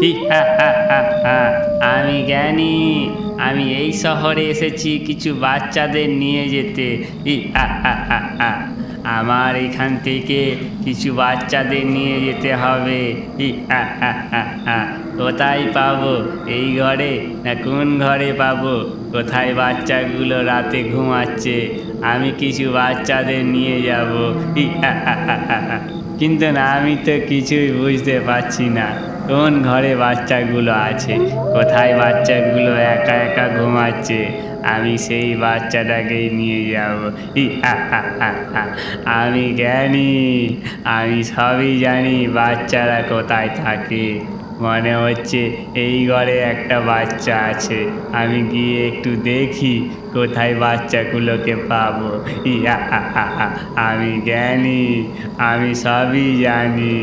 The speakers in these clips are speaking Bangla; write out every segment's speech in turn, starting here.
হি হা হা হা হা। আমি জ্ঞানী, আমি এই শহরে এসেছি কিছু বাচ্চাদের নিয়ে যেতে। আমার এখান থেকে কিছু বাচ্চাদের নিয়ে যেতে হবে। কোথায় পাবো এই ঘরে না কোন ঘরে পাবো কোথায় বাচ্চাগুলো রাতে ঘুমাচ্ছে আমি কিছু বাচ্চাদের নিয়ে যাব। কিন্তু না, আমি তো কিছুই বুঝতে পারছি না কোন ঘরে বাচ্চাগুলো আছে? কোথায় বাচ্চাগুলো একা একা ঘুমাচ্ছে? আমি সেই বাচ্চাটাকেই নিয়ে যাব। আমি জ্ঞানী, আমি সবই জানি বাচ্চারা কোথায় থাকে। মনে হচ্ছে এই ঘরে একটা বাচ্চা আছে। আমি গিয়ে একটু দেখি কোথায় বাচ্চাগুলোকে পাবো। আমি জ্ঞানী, আমি সবই জানি।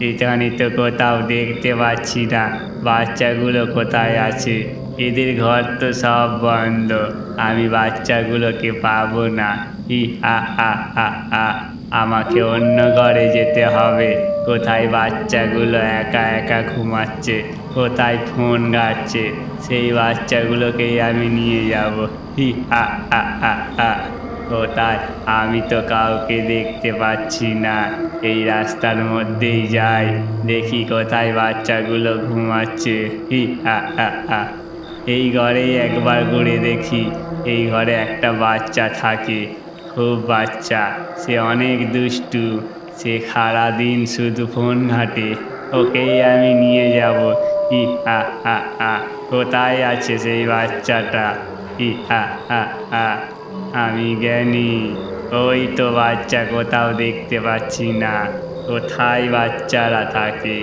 এখানে তো কোথাও দেখতে পাচ্ছি না। বাচ্চাগুলো কোথায় আছে? এদের ঘর তো সব বন্ধ। আমি বাচ্চাগুলোকে পাবো না। ই আ আ আ হা। আমাকে অন্য ঘরে যেতে হবে। কোথায় বাচ্চাগুলো একা একা ঘুমাচ্ছে, কোথায় ফোন ঘাটছে, সেই বাচ্চাগুলোকেই আমি নিয়ে যাব। হি, হা হা কোথায়? আমি তো কাউকে দেখতে পাচ্ছি না। এই রাস্তার মধ্যেই যাই, দেখি কোথায় বাচ্চাগুলো ঘুমাচ্ছে। হি, হা। এই ঘরেই একবার ঘুরে দেখি, এই ঘরে একটা বাচ্চা থাকে। খুব বাচ্চা, সে অনেক দুষ্টু, সে সারা দিন শুধু ফোন ঘাটে। ওকেই আমি নিয়ে যাব। ই হা হা হা কোথায় আছে সেই বাচ্চাটা? ই হা হা হা আমি জ্ঞানী। ওই তো বাচ্চা, কোথাও দেখতে পাচ্ছি না। কোথায় বাচ্চারা থাকে?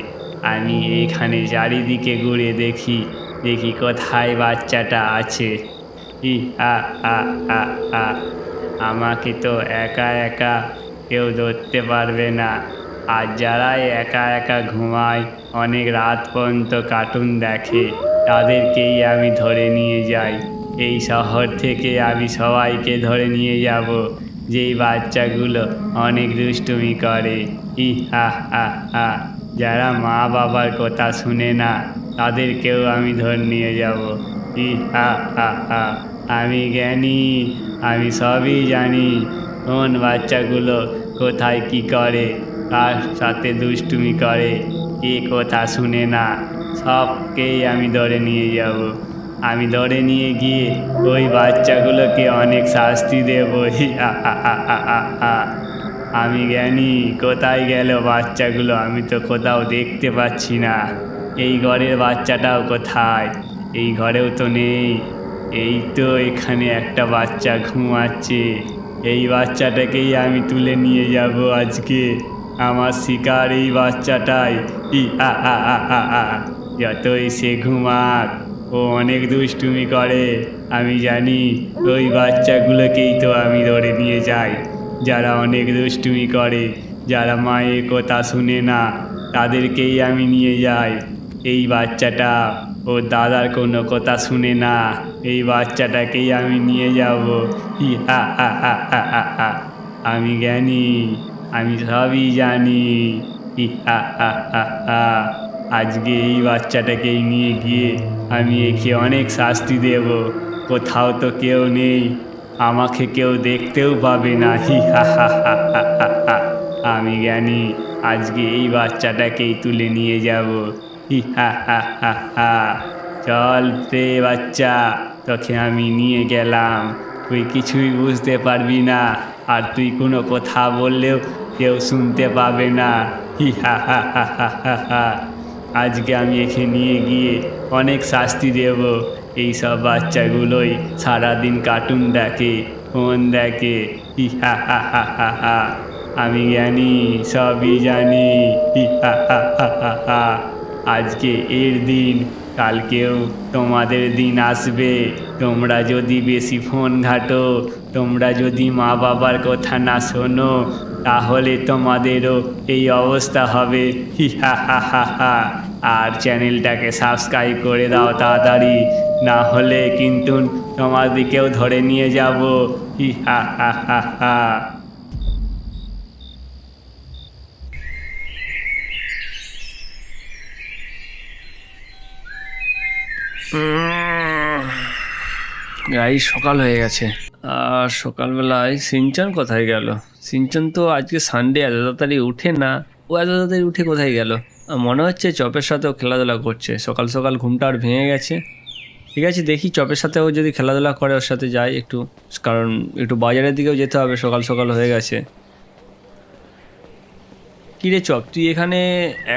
আমি এইখানে চারিদিকে ঘুরে দেখি দেখি কোথায় বাচ্চাটা আছে। ই হা হা হা হা আমাকে তো একা একা কেউ ধরতে পারবে না। আর যারাই একা একা ঘুমায়, অনেক রাত পর্যন্ত কার্টুন দেখে, তাদেরকেই আমি ধরে নিয়ে যাই। এই শহর থেকে আমি সবাইকে ধরে নিয়ে যাব, যেই বাচ্চাগুলো অনেক দুষ্টুমি করে। ই হা হা হা যারা মা বাবার কথা শুনে না, তাদেরকেও আমি ধরে নিয়ে যাব। ই হা হা হা আমি জ্ঞানী। আমি সবই জানি। কোন বাচ্চাগুলো কোথায় কি করে, কার সাথে দুষ্টুমি করে, কে কথা শুনে না। সবকেই আমি ধরে নিয়ে যাব। আমি ধরে নিয়ে গিয়ে ওই বাচ্চাগুলোকে অনেক শাস্তি দেবো। আমি জ্ঞানী, কোথায় গেল বাচ্চাগুলো? আমি তো কোথাও দেখতে পাচ্ছি না। এই ঘরের বাচ্চাটাও কোথায়? এই ঘরেও তো নেই। এই তো এখানে একটা বাচ্চা ঘুমাচ্ছে। এই বাচ্চাটাকেই আমি তুলে নিয়ে যাব আজকে। আমার শিকার এই বাচ্চাটাই। ই হা হা হা। যতই সে ঘুমাক, ও অনেক দুষ্টুমি করে। আমি জানি ওই বাচ্চাগুলোকেই তো আমি ধরে নিয়ে যাই। যারা অনেক দুষ্টুমি করে, যারা মায়ের কথা শুনে না, তাদেরকেই আমি নিয়ে যাই। এই বাচ্চাটা ও দাদার কোনো কথা শুনে না এই বাচ্চাটাকেই আমি নিয়ে যাব হি। আমি জ্ঞানী আমি সবই জানি হি। আজকে এই বাচ্চাটাকেই নিয়ে গিয়ে আমি একে অনেক শাস্তি দেব কোথাও তো কেউ নেই আমাকে কেউ দেখতেও পাবে না হা হা হা হা। আমি জ্ঞানী আজকে এই বাচ্চাটাকেই তুলে নিয়ে যাব হি হা হা হা হা চল রে বাচ্চা তোকে আমি নিয়ে গেলাম তুই কিছুই বুঝতে পারবি না আর তুই কোনো কথা বললেও কেউ শুনতে পাবে না হি হা হা হা হা হা হা আজকে আমি একে নিয়ে গিয়ে অনেক শাস্তি দেব এই সব বাচ্চাগুলোই সারাদিন কার্টুন দেখে ফোন দেখে হি হা হা হা হা হা আমি জানি সবই জানি হি হা হা হা হা হা আজকে এর দিন, কালকেও তোমাদের দিন আসবে। তোমরা যদি বেশি ফোন ঘাটো, তোমরা যদি মা বাবার কথা না শোনো, তাহলে তোমাদেরও এই অবস্থা হবে। হি, হা হা হা হা। আর চ্যানেলটাকে সাবস্ক্রাইব করে দাও তাড়াতাড়ি, না হলে কিন্তু তোমাদেরকেও ধরে নিয়ে যাব। হি, হা হা হা হা। গাই সকাল হয়ে গেছে। আর সকালবেলায় সিনচান কোথায় গেল? সিনচান তো আজকে সানডে এত তাড়াতাড়ি উঠে না। ও এত তাড়াতাড়ি উঠে কোথায় গেল? মনে হচ্ছে চপের সাথেও খেলাধুলা করছে। সকাল সকাল ঘুমটা আর ভেঙে গেছে। ঠিক আছে, দেখি চপের সাথেও যদি খেলাধুলা করে, ওর সাথে যাই একটু। কারণ একটু বাজারের দিকেও যেতে হবে, সকাল সকাল হয়ে গেছে। কিরে চপ তুই এখানে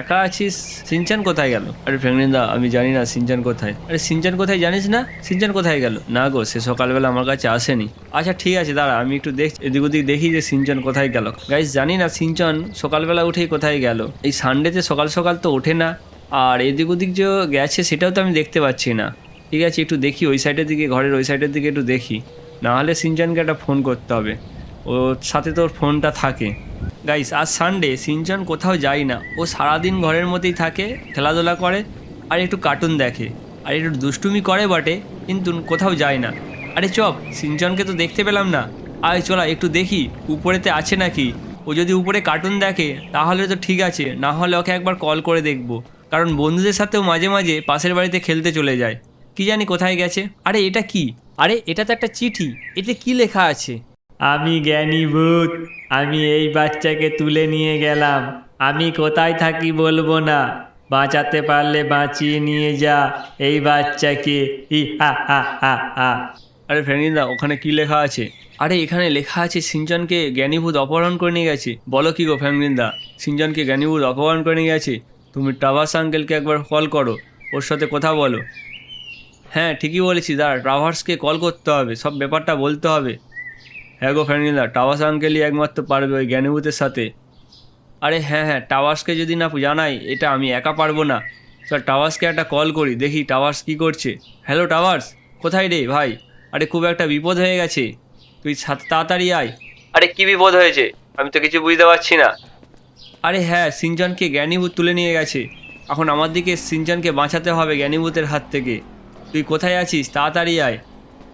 একা আছিস? সিনচান কোথায় গেল? আরে দা আমি জানি না সিনচান কোথায়। আরে সিনচান কোথায় জানিস না? সিনচান কোথায় গেল? না গো, সে সকালবেলা আমার কাছে আসেনি। আচ্ছা ঠিক আছে, দাঁড়া, আমি একটু দেখ এদিক ওদিক দেখি যে সিনচান কোথায় গেল। গাইস জানি না সিনচান সকালবেলা উঠেই কোথায় গেল। এই সানডেতে সকাল সকাল তো ওঠে না। আর এদিক ওদিক যে গেছে, সেটাও তো আমি দেখতে পাচ্ছি না। ঠিক আছে, একটু দেখি ওই সাইডের দিকে, ঘরের ওই সাইডের দিকে একটু দেখি। না হলে সিনচানকে একটা ফোন করতে হবে। ওর সাথে তোর ফোনটা থাকে। গাইস আজ সানডে সিনচন কোথাও যায় না। ও সারাদিন ঘরের মধ্যেই থাকে, খেলাধুলা করে, আর একটু কার্টুন দেখে। আর একটু দুষ্টুমি করে বটে, কিন্তু কোথাও যায় না। আরে চপ, সিনচনকে তো দেখতে পেলাম না। আয়, চলা একটু দেখি, উপরেতে আছে নাকি? ও যদি উপরে কার্টুন দেখে, তাহলে তো ঠিক আছে, না হলে ওকে একবার কল করে দেখব। কারণ বন্ধুদের সাথেও মাঝে মাঝে পাশের বাড়িতে খেলতে চলে যায়। কি জানি কোথায় গেছে? আরে, এটা কি? আরে এটা তো একটা চিঠি, এতে কি লেখা আছে? আমি জ্ঞানী ভূত, আমি এই বাচ্চাকে তুলে নিয়ে গেলাম। আমি কোথায় থাকি বলব না। বাঁচাতে পারলে বাঁচিয়ে নিয়ে যা, এই বাচ্চাকে। ই, হা হা হা হা। আরে ফ্রেন্ডিদা ওখানে কি লেখা আছে? আরে এখানে লেখা আছে, সিনচনকে জ্ঞানীভূত অপহরণ করে নিয়ে গেছে। বলো কি গো ফ্যামিলিন্দা সিনচনকে জ্ঞানীভূত অপহরণ করে নিয়ে গেছে? তুমি ট্রাভার্স আঙ্কেলকে একবার কল করো, ওর সাথে কথা বলো। হ্যাঁ ঠিকই বলেছি, দাঁড়া ট্রাভার্সকে কল করতে হবে, সব ব্যাপারটা বলতে হবে। হ্যাঁ গো ফ্যামিলিদা ট্রাভার্স আঙ্কেলই একমাত্র পারবে ওই জ্ঞানীভূতের সাথে। আরে হ্যাঁ হ্যাঁ টাওয়ার্সকে যদি না জানাই এটা আমি একা পারব না। স্যার টাওয়ার্সকে একটা কল করি দেখি টাওয়ার্স কী করছে। হ্যালো টাওয়ার্স কোথায় রে ভাই? আরে খুব একটা বিপদ হয়ে গেছে। তুই তাড়াতাড়ি আয়। আরে কি বিপদ হয়েছে? আমি তো কিছু বুঝতে পারছি না। আরে হ্যাঁ সিনজনকে জ্ঞানীভূত তুলে নিয়ে গেছে। এখন আমার দিকে সিনজনকে বাঁচাতে হবে জ্ঞানীভূতের হাত থেকে। তুই কোথায় আছিস? তাড়াতাড়ি আয়।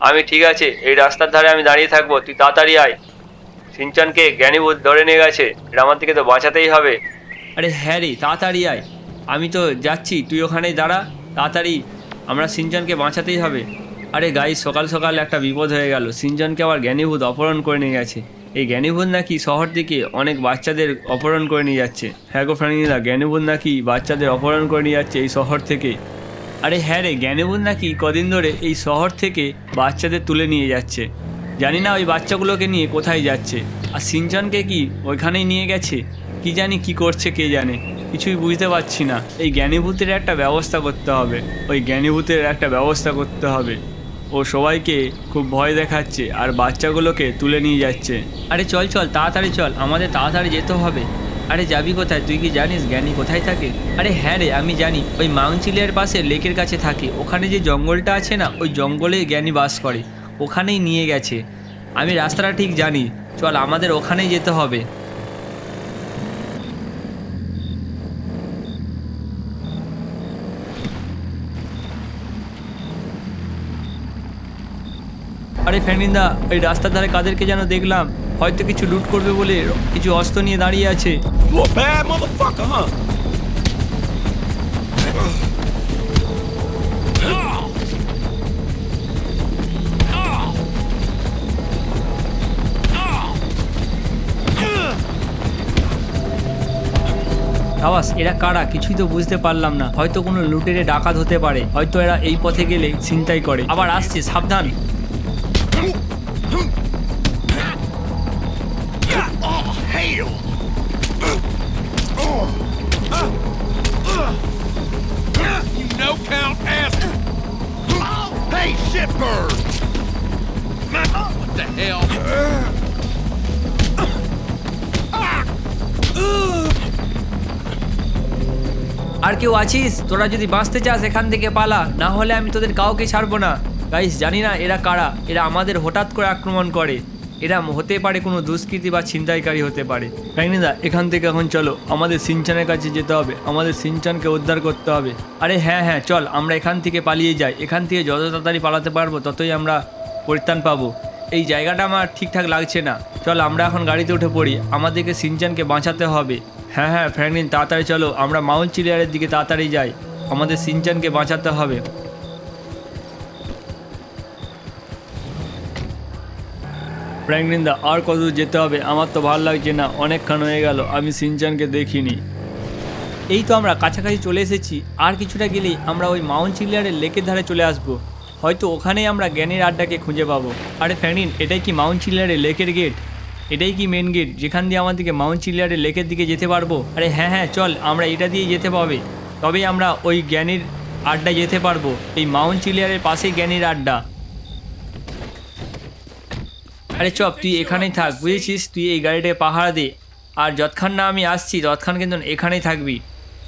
আমি ঠিক আছে, এই রাস্তার ধারে আমি দাঁড়িয়ে থাকব, তুই তাড়াতাড়ি আয়। সিনচানকে জ্ঞানীভূত ধরে নিয়ে গেছে এটা আমার দিকে তো বাঁচাতেই হবে। আরে হ্যাঁ রে, তাড়াতাড়ি আয়। আমি তো যাচ্ছি, তুই ওখানেই দাঁড়া, তাড়াতাড়ি। আমরা সিনচানকে বাঁচাতেই হবে। আরে গাই সকাল সকাল একটা বিপদ হয়ে গেল। সিনচানকে আবার জ্ঞানীভূত অপহরণ করে নিয়ে গেছে। এই জ্ঞানীভূত নাকি শহর থেকে অনেক বাচ্চাদের অপহরণ করে নিয়ে যাচ্ছে। হ্যাঁ গো ফ্রেন্ডিরা জ্ঞানীভূত নাকি বাচ্চাদের অপহরণ করে নিয়ে যাচ্ছে এই শহর থেকে। আরে হ্যাঁ রে জ্ঞানীভূত নাকি কদিন ধরে এই শহর থেকে বাচ্চাদের তুলে নিয়ে যাচ্ছে। জানি না ওই বাচ্চাগুলোকে নিয়ে কোথায় যাচ্ছে। আর সিনচানকে কি ওইখানেই নিয়ে গেছে? কি জানি কি করছে কে জানে? কিছুই বুঝতে পারছি না। এই জ্ঞানীভূতের একটা ব্যবস্থা করতে হবে। ওই জ্ঞানীভূতের একটা ব্যবস্থা করতে হবে। ও সবাইকে খুব ভয় দেখাচ্ছে আর বাচ্চাগুলোকে তুলে নিয়ে যাচ্ছে। আরে চল চল, তাড়াতাড়ি চল। আমাদের তাড়াতাড়ি যেতে হবে। আরে যাবি কোথায়? তুই কি জানিস জ্ঞানী কোথায় থাকে? আরে হ্যাঁ রে, আমি জানি। ওই মাউন্টচিলের পাশে লেকের কাছে থাকে। ওখানে যে জঙ্গলটা আছে না, ওই জঙ্গলে জ্ঞানী বাস করে। ওখানেই নিয়ে গেছে। আমি রাস্তাটা ঠিক জানি। চল আমাদের ওখানেই যেতে হবে। আরে ফ্যানিন্দা ওই রাস্তার ধারে কাদেরকে যেন দেখলাম হয়তো কিছু লুট করবে বলে কিছু অস্ত্র নিয়ে দাঁড়িয়ে আছে? আওয়াজ এরা কারা? কিছুই তো বুঝতে পারলাম না। হয়তো কোনো লুটেরে ডাকাত হতে পারে। হয়তো এরা এই পথে গেলে ছিনতাই করে। আবার আসছে সাবধান। আর কেউ আছিস? তোরা যদি বাঁচতে চাস এখান থেকে পালা, না হলে আমি তোদের কাউকে ছাড়বো না। গাইস জানি না এরা কারা। এরা আমাদের হঠাৎ করে আক্রমণ করে। এরা হতে পারে কোনো দুষ্কৃতি বা ছিনতাইকারী হতে পারে। প্যাগনিদা এখান থেকে এখন চলো। আমাদের সিনচানের কাছে যেতে হবে। আমাদের সিনচানকে উদ্ধার করতে হবে। আরে হ্যাঁ হ্যাঁ চল। আমরা এখান থেকে পালিয়ে যাই। এখান থেকে যত তাড়াতাড়ি পালাতে পারব, ততই আমরা পরিত্রাণ পাবো। এই জায়গাটা আমার ঠিকঠাক লাগছে না। চল, আমরা এখন গাড়িতে উঠে পড়ি। আমাদেরকে সিনচানকে বাঁচাতে হবে। হ্যাঁ হ্যাঁ ফ্র্যাঙ্কলিন তাড়াতাড়ি চলো। আমরা মাউন্ট চিলিয়ারের দিকে তাড়াতাড়ি যাই। আমাদের সিনচানকে বাঁচাতে হবে। ফ্র্যাঙ্কলিনদা আর কত যেতে হবে? আমার তো ভালো লাগছে না। অনেকক্ষণ হয়ে গেল, আমি সিনচানকে দেখিনি। এই তো আমরা কাছাকাছি চলে এসেছি। আর কিছুটা গেলেই আমরা ওই মাউন্ট চিলিয়ারের লেকের ধারে চলে আসব। হয়তো ওখানেই আমরা জ্ঞানের আড্ডাকে খুঁজে পাবো। আরে ফ্যানিন, এটাই কি মাউন্ট চিলিয়ারের লেকের গেট? এটাই কি মেন গেট যেখান দিয়ে আমাদেরকে মাউন্ট চিলিয়ারের লেকের দিকে যেতে পারব? আরে হ্যাঁ হ্যাঁ চল, আমরা এটা দিয়ে যেতে পাবে। তবেই আমরা ওই জ্ঞানের আড্ডায় যেতে পারব। এই মাউন্ট চিলিয়ারের পাশেই জ্ঞানীর আড্ডা। আরে চপ, তুই এখানেই থাক, বুঝেছিস? তুই এই গাড়িটাকে পাহারা দে। আর যতক্ষণ না আমি আসছি, ততক্ষণ কিন্তু এখানেই থাকবি।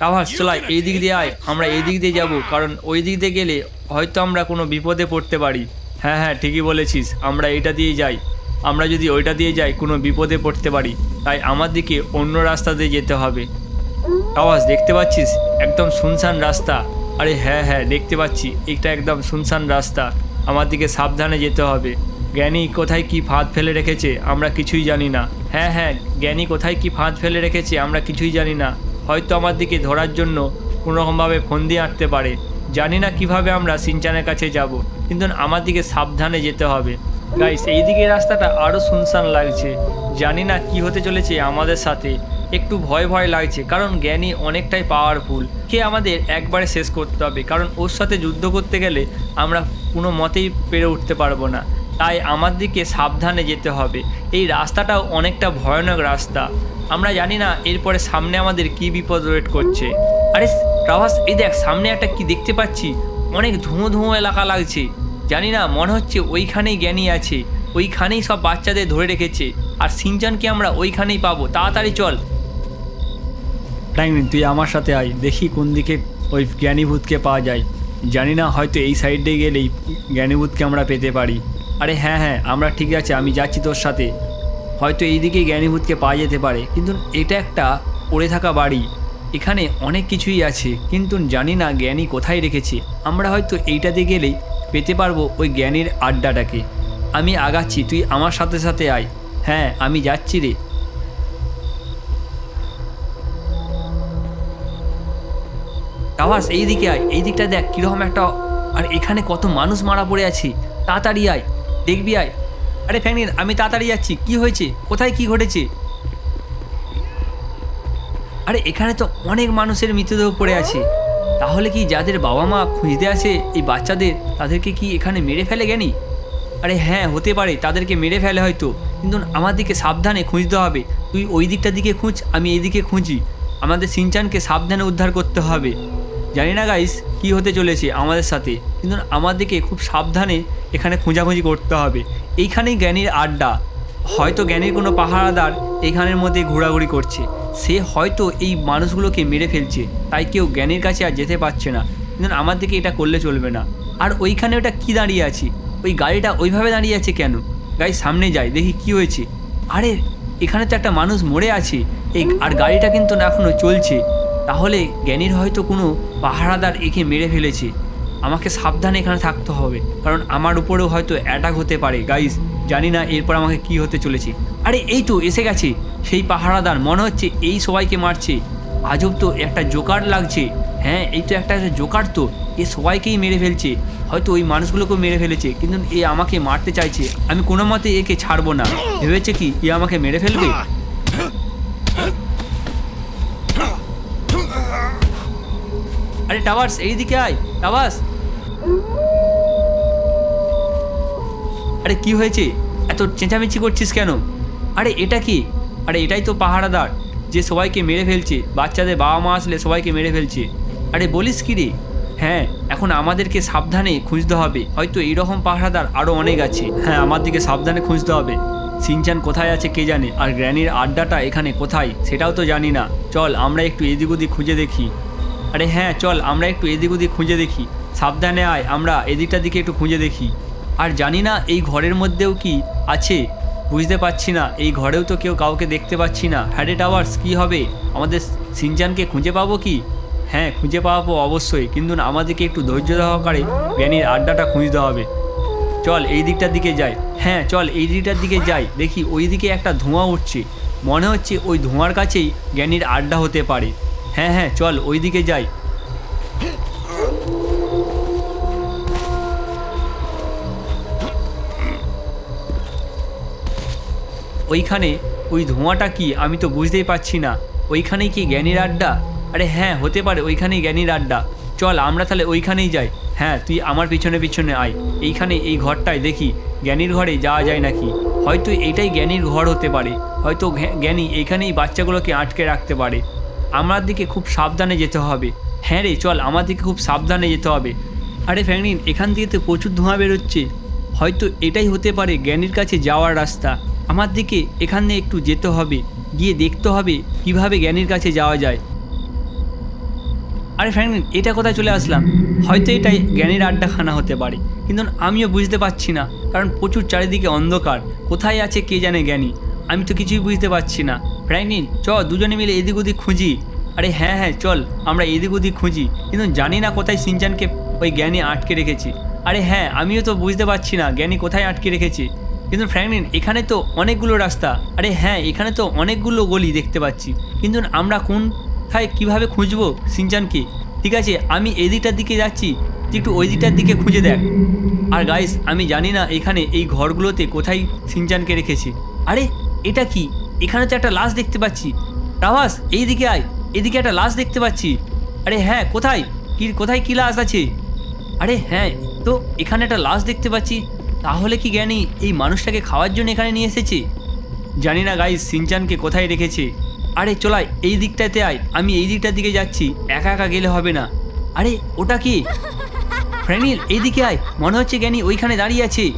আবার চলাই এই দিক দিয়ে আয়, আমরা এই দিক দিয়ে যাব, কারণ ওই দিক দিয়ে গেলে হয়তো আমরা কোনো বিপদে পড়তে পারি। হ্যাঁ হ্যাঁ ঠিকই বলেছিস, আমরা এটা দিয়ে যাই। আমরা যদি ওইটা দিয়ে যাই, কোনো বিপদে পড়তে পারি। তাই আমার দিকে অন্য রাস্তা দিয়ে যেতে হবে। আওয়াজ দেখতে পাচ্ছিস? একদম শুনশান রাস্তা। আরে হ্যাঁ হ্যাঁ দেখতে পাচ্ছি। এটা একদম শুনশান রাস্তা। আমার দিকে সাবধানে যেতে হবে। জ্ঞানী কোথায় কি ফাঁদ ফেলে রেখেছে, আমরা কিছুই জানি না। হ্যাঁ হ্যাঁ জ্ঞানী কোথায় কি ফাঁদ ফেলে রেখেছে, আমরা কিছুই জানি না। হয়তো আমার দিকে ধরার জন্য কোনোরকমভাবে ফোন দিয়ে আঁটতে পারে। জানি না কীভাবে আমরা সিনচানের কাছে যাব, কিন্তু আমার দিকে সাবধানে যেতে হবে। গাইস এইদিকে রাস্তাটা আরও শুনশান লাগছে। জানি না কি হতে চলেছে আমাদের সাথে। একটু ভয় ভয় লাগছে, কারণ জ্ঞানী অনেকটাই পাওয়ারফুল কে আমাদের একবারে শেষ করতে হবে, কারণ ওর সাথে যুদ্ধ করতে গেলে আমরা কোনো মতেই পেরে উঠতে পারব না। তাই আমার দিকে সাবধানে যেতে হবে। এই রাস্তাটাও অনেকটা ভয়ানক রাস্তা। আমরা জানি না এরপরে সামনে আমাদের কি বিপদ ওয়েট করছে। আরে প্রভাস এই দেখ, সামনে একটা কি দেখতে পাচ্ছি। অনেক ধুঁয়ো ধুঁয়ো এলাকা লাগছে। জানি না, মনে হচ্ছে ওইখানেই জ্ঞানী আছে। ওইখানেই সব বাচ্চাদের ধরে রেখেছে। আর সিনচানকে আমরা ওইখানেই পাবো। তাড়াতাড়ি চল। ফ্র্যাঙ্কলিন তুই আমার সাথে আয়। দেখি কোন দিকে ওই জ্ঞানীভূতকে পাওয়া যায়। জানি না, হয়তো এই সাইডে গেলেই জ্ঞানীভূতকে আমরা পেতে পারি। আরে হ্যাঁ হ্যাঁ আমরা ঠিক আছে, আমি যাচ্ছি তোর সাথে। হয়তো এই দিকে জ্ঞানীভূতকে পাওয়া যেতে পারে, কিন্তু এটা একটা পড়ে থাকা বাড়ি। এখানে অনেক কিছুই আছে, কিন্তু জানি না জ্ঞানী কোথায় রেখেছে। আমরা হয়তো এইটাতে গেলেই পেতে পারব ওই জ্ঞানীর আড্ডাটাকে। আমি আগাচ্ছি, তুই আমার সাথে সাথে আয়। হ্যাঁ আমি যাচ্ছি রে। আওয়াজ এই দিকে আয় এই দিকটা দেখ কীরকম একটা আর এখানে কত মানুষ মারা পড়ে আছে। তাড়াতাড়ি আয়। দেখবি আয়। আরে ফ্যাংনিন আমি তাড়াতাড়ি যাচ্ছি। কি হয়েছে? কোথায় কি ঘটেছে? আরে, এখানে তো অনেক মানুষের মৃতদেহ পড়ে আছে। তাহলে কি যাদের বাবা মা খুঁজতে আসে এই বাচ্চাদের, তাদেরকে কি এখানে মেরে ফেলে জ্ঞানী? আরে হ্যাঁ হতে পারে, তাদেরকে মেরে ফেলে হয়তো। কিন্তু আমাদেরকে সাবধানে খুঁজতে হবে। তুই ওই দিকটার দিকে খুঁজ, আমি এই দিকে খুঁজি। আমাদের সিনচানকে সাবধানে উদ্ধার করতে হবে। জানি না গাইস কি হতে চলেছে আমাদের সাথে? কিন্তু আমাদেরকে খুব সাবধানে এখানে খোঁজাখুঁজি করতে হবে। এইখানেই জ্ঞানীর আড্ডা। হয়তো জ্ঞানীর কোনো পাহারাদার এখানের মধ্যে ঘোরাঘুরি করছে। সে হয়তো এই মানুষগুলোকে মেরে ফেলছে। তাই কেউ জ্ঞানীর কাছে আর যেতে পারছে না। কিন্তু আমার দিকে এটা করলে চলবে না। আর ওইখানে ওটা কি দাঁড়িয়ে আছে? ওই গাড়িটা ওইভাবে দাঁড়িয়ে আছে কেন? গাড়ি সামনে যায়, দেখি কি হয়েছে। আরে, এখানে তো একটা মানুষ মরে আছে। এই, আর গাড়িটা কিন্তু না এখনও চলছে। তাহলে জ্ঞানীর হয়তো কোনো পাহারাদার একে মেরে ফেলেছে। আমাকে সাবধানে এখানে থাকতে হবে, কারণ আমার উপরেও হয়তো অ্যাটাক হতে পারে। গাইস জানি না এরপর আমাকে কি হতে চলেছে। আরে, এই তো, এসে গেছে। সেই পাহারাদার, মনে হচ্ছে এই সবাইকে মারছে। আজব তো, একটা জোকার লাগছে। হ্যাঁ এই তো একটা জোকার তো। এ সবাইকেই মেরে ফেলছে। হয়তো ওই মানুষগুলোকেও মেরে ফেলেছে, কিন্তু এ আমাকে মারতে চাইছে। আমি কোনো মতে একে ছাড়বো না। ভেবেছে কি, এ আমাকে মেরে ফেলবে? আরে টাওয়ার্স, এইদিকে আয়, টাওয়ার্স। আরে কি হয়েছে? এত চেঁচামেচি করছিস কেন? আরে এটা কি? আরে এটাই তো পাহারাদার, যে সবাইকে মেরে ফেলছে, বাচ্চাদের বাবা মা আসলে সবাইকে মেরে ফেলছে। আরে বলিস কি রে? হ্যাঁ এখন আমাদেরকে সাবধানে খুঁজতে হবে, হয়তো এইরকম পাহারাদার আরও অনেক আছে। হ্যাঁ আমার দিকে সাবধানে খুঁজতে হবে। সিনচান কোথায় আছে কে জানে? আর গ্র্যানির আড্ডাটা এখানে কোথায়? সেটাও তো জানি না। চল, আমরা একটু এদিক ওদিক খুঁজে দেখি। আরে হ্যাঁ চল, আমরা একটু এদিক ওদিক খুঁজে দেখি। সাবধানে আয়, আমরা এদিকটার দিকে একটু খুঁজে দেখি। আর জানি না, এই ঘরের মধ্যেও কি আছে? বুঝতে পারছি না, এই ঘরেও তো কেউ কাউকে দেখতে পাচ্ছি না। হ্যাডে টাওয়ার্স, কী হবে? আমাদের সিনচানকে খুঁজে পাবো কি? হ্যাঁ খুঁজে পাবো অবশ্যই, কিন্তু না, আমাদেরকে একটু ধৈর্য সহকারে জ্ঞানীর আড্ডাটা খুঁজতে হবে। চল, এই দিকটার দিকে যাই। হ্যাঁ চল, এই দিকটার দিকে যাই। দেখি ওই দিকে একটা ধোঁয়া উঠছে। মনে হচ্ছে ওই ধোঁয়ার কাছেই জ্ঞানীর আড্ডা হতে পারে। হ্যাঁ হ্যাঁ চল ওই দিকে যাই। ওইখানে, ওই ধোঁয়াটা কি, আমি তো বুঝতেই পারছি না। ওইখানেই কি জ্ঞানীর আড্ডা? আরে হ্যাঁ হতে পারে, ওইখানেই জ্ঞানীর আড্ডা। চল, আমরা তাহলে ওইখানেই যাই। হ্যাঁ তুই আমার পিছনে পিছনে আয়। এইখানে, এই ঘরটায় দেখি, জ্ঞানীর ঘরে যাওয়া যায় নাকি? হয়তো এটাই জ্ঞানীর ঘর হতে পারে। হয়তো জ্ঞানী এইখানেই বাচ্চাগুলোকে আটকে রাখতে পারে। আমার দিকে খুব সাবধানে যেতে হবে। হ্যাঁ রে, চল, আমার দিকে খুব সাবধানে যেতে হবে। আরে ফ্র্যাঙ্কলিন এখান থেকে তো প্রচুর ধোঁয়া বেরোচ্ছে। হয়তো এটাই হতে পারে জ্ঞানীর কাছে যাওয়ার রাস্তা। আমার দিকে এখানে একটু যেতে হবে। গিয়ে দেখতে হবে কীভাবে জ্ঞানীর কাছে যাওয়া যায়। আরে ফ্র্যাঙ্কলিন এটা কোথায় চলে আসলাম? হয়তো এটাই জ্ঞানীর আড্ডাখানা হতে পারে। কিন্তু আমিও বুঝতে পারছি না, কারণ প্রচুর চারিদিকে অন্ধকার। কোথায় আছে কে জানে জ্ঞানী? আমি তো কিছুই বুঝতে পারছি না। ফ্র্যাঙ্কলিন চ দুজনে মিলে এদিক ওদিক খুঁজি। আরে হ্যাঁ হ্যাঁ চল, আমরা এদিক ওদিক খুঁজি। কিন্তু জানি না কোথায় সিনচানকে ওই জ্ঞানী আটকে রেখেছি। আরে হ্যাঁ আমিও তো বুঝতে পারছি না জ্ঞানী কোথায় আটকে রেখেছি। কিন্তু ফ্র্যাঙ্কলিন এখানে তো অনেকগুলো রাস্তা। আরে হ্যাঁ এখানে তো অনেকগুলো গলি দেখতে পাচ্ছি। কিন্তু আমরা কোনটায় কীভাবে খুঁজবো সিনচানকে? ঠিক আছে, আমি এদিকটার দিকে যাচ্ছি, তুই একটু ওই দিকটার দিকে খুঁজে দেখ। আর গাইস, আমি জানি না এখানে এই ঘরগুলোতে কোথায় সিনচানকে রেখেছি। আরে, এটা কি? এখানে তো একটা লাশ দেখতে পাচ্ছি। রাভাস, এইদিকে আয়। এদিকে একটা লাশ দেখতে পাচ্ছি। আরে হ্যাঁ কোথায়? কি, কোথায় কী লাশ আছে? আরে হ্যাঁ তো এখানে একটা লাশ দেখতে পাচ্ছি। তাহলে কি জ্ঞানী এই মানুষটাকে খাওয়ার জন্য এখানে নিয়ে এসেছে? জানি না গাইস সিনচানকে কোথায় রেখেছে। আরে চলাই এই দিকটাতে আয়। আমি এই দিকটার দিকে যাচ্ছি। একা একা গেলে হবে না। আরে, ওটা কি? ফ্রেনিল, এইদিকে আয়। মনে হচ্ছে জ্ঞানী ওইখানে দাঁড়িয়ে আছে।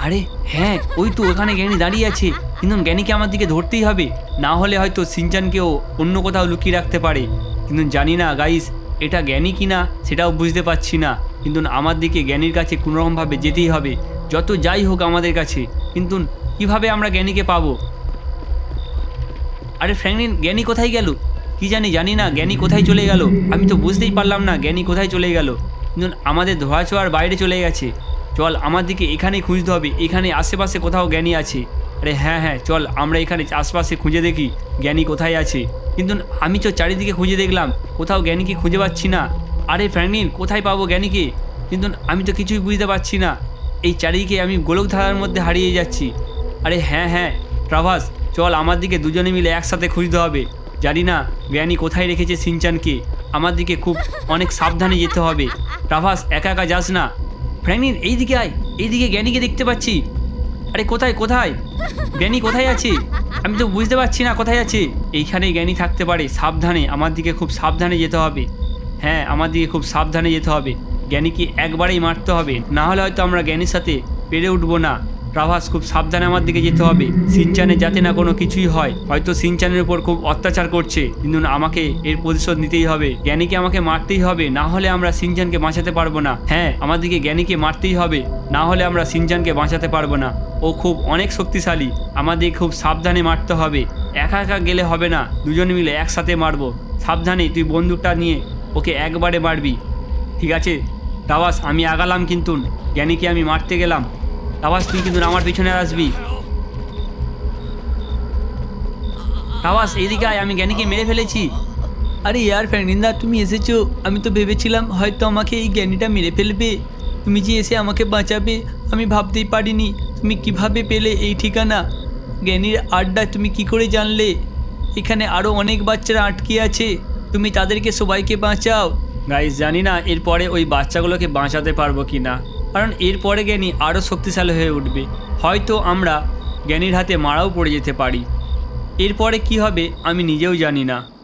আরে হ্যাঁ ওই তো ওখানে জ্ঞানী দাঁড়িয়ে আছে। কিন্তু জ্ঞানীকে আমার দিকে ধরতেই হবে। না হলে হয়তো সিনচানকেও অন্য কোথাও লুকিয়ে রাখতে পারে। কিন্তু জানি না গাইস এটা জ্ঞানী কি না সেটাও বুঝতে পারছি না। কিন্তু আমার দিকে জ্ঞানীর কাছে কোনোরকমভাবে যেতেই হবে। যত যাই হোক আমাদের কাছে। কিন্তু কীভাবে আমরা জ্ঞানীকে পাবো? আরে, ফ্র্যাঙ্কলিন, জ্ঞানী কোথায় গেল? কি জানি জানি না, জ্ঞানী কোথায় চলে গেল? আমি তো বুঝতেই পারলাম না জ্ঞানী কোথায় চলে গেল। কিন্তু আমাদের ধোয়া ছোঁয়ার বাইরে চলে গেছে। চল আমার দিকে এখানেই খুঁজতে হবে, এখানে আশেপাশে কোথাও জ্ঞানী আছে। আরে হ্যাঁ হ্যাঁ চল আমরা এখানে আশপাশে খুঁজে দেখি, জ্ঞানী কোথায় আছে। কিন্তু আমি তো চারিদিকে খুঁজে দেখলাম, কোথাও জ্ঞানীকে খুঁজে পাচ্ছি না। আরে ফ্র্যাঙ্কলিন কোথায় পাবো জ্ঞানীকে? কিন্তু আমি তো কিছুই বুঝতে পারছি না। এই চারিদিকে আমি গোলকধারার মধ্যে হারিয়ে যাচ্ছি। আরে হ্যাঁ হ্যাঁ প্রভাস চল আমার দিকে দুজনে মিলে একসাথে খুঁজতে হবে। জানি না জ্ঞানী কোথায় রেখেছে সিনচানকে। আমার দিকে খুব অনেক সাবধানে যেতে হবে। প্রভাস একা একা যাস না। ফ্র্যাঙ্কলিন এইদিকে আয়, এইদিকে জ্ঞানীকে দেখতে পাচ্ছি। আরে কোথায় কোথায়? জ্ঞানী কোথায় আছে? আমি তো বুঝতে পারছি না কোথায় আছে। এইখানে জ্ঞানী থাকতে পারে, সাবধানে, আমার দিকে খুব সাবধানে যেতে হবে। হ্যাঁ আমার দিকে খুব সাবধানে যেতে হবে। জ্ঞানীকে একবারেই মারতে হবে, না হলে হয়তো আমরা জ্ঞানীর সাথে পেরে উঠবো না। প্রাভাস খুব সাবধানে আমার দিকে যেতে হবে। সিনচানে যাতে না কোনো কিছুই হয়। হয়তো সিনচানের উপর খুব অত্যাচার করছে। কিন্তু আমাকে এর প্রতিশোধ নিতেই হবে। জ্ঞানীকে আমাকে মারতেই হবে। না হলে আমরা সিনচানকে বাঁচাতে পারব না। হ্যাঁ আমার দিকে জ্ঞানীকে মারতেই হবে। না হলে আমরা সিনচানকে বাঁচাতে পারব না। ও খুব অনেক শক্তিশালী। আমাদের খুব সাবধানে মারতে হবে। একা একা গেলে হবে না। দুজনে মিলে একসাথে মারবো। সাবধানে তুই বন্দুকটা নিয়ে ওকে একবারে মারবি। ঠিক আছে? তাবাস আমি আগালাম কিন্তু। জ্ঞানীকে আমি মারতে গেলাম। তাবাস তুই কিন্তু আমার পিছনে আসবি? আওয়াজ এইদিকে আয়, আমি জ্ঞানীকে মেরে ফেলেছি। আরে ইয়ার ফ্যানিন্দা তুমি এসেছ। আমি তো ভেবেছিলাম হয়তো আমাকে এই জ্ঞানীটা মেরে ফেলবে। তুমি যে এসে আমাকে বাঁচাবে, আমি ভাবতেই পারিনি। তুমি কীভাবে পেলে এই ঠিকানা? জ্ঞানীর আড্ডা তুমি কি করে জানলে? এখানে আরও অনেক বাচ্চারা আটকে আছে। তুমি তাদেরকে সবাইকে বাঁচাও। গাইজ জানি না এরপরে ওই বাচ্চাগুলোকে বাঁচাতে পারব কি না কারণ এরপরে জ্ঞানী আরও শক্তিশালী হয়ে উঠবে। হয়তো আমরা জ্ঞানীর হাতে মারাও পড়ে যেতে পারি। এরপরে কি হবে আমি নিজেও জানি না।